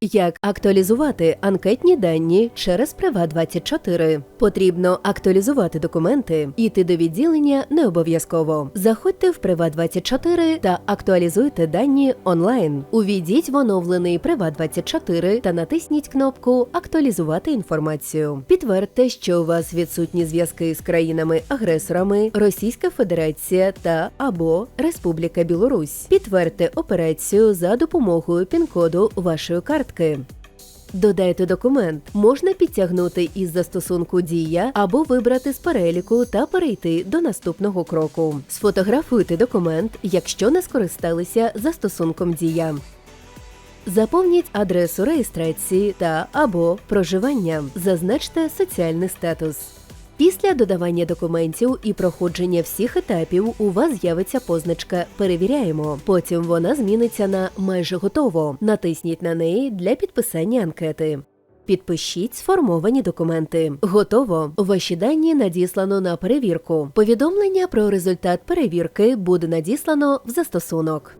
Як актуалізувати анкетні дані через Приват24? Потрібно актуалізувати документи. Іти до відділення не обов'язково. Заходьте в Приват24 та актуалізуйте дані онлайн. Увійдіть в оновлений Приват24 та натисніть кнопку Актуалізувати інформацію. Підтвердьте, що у вас відсутні зв'язки з країнами-агресорами Російська Федерація та або Республіка Білорусь. Підтвердьте операцію за допомогою пін-коду вашої картки. Додайте документ можна підтягнути із застосунку Дія або вибрати з переліку та перейти до наступного кроку. Сфотографуйте документ, якщо не скористалися застосунком Дія. Заповніть адресу реєстрації та або проживання. Зазначте соціальний статус. Після додавання документів і проходження всіх етапів у вас з'явиться позначка Перевіряємо. Потім вона зміниться на майже готово. Натисніть на неї для підписання анкети. Підпишіть сформовані документи. Готово. Ваші дані надіслано на перевірку. Повідомлення про результат перевірки буде надіслано в застосунок.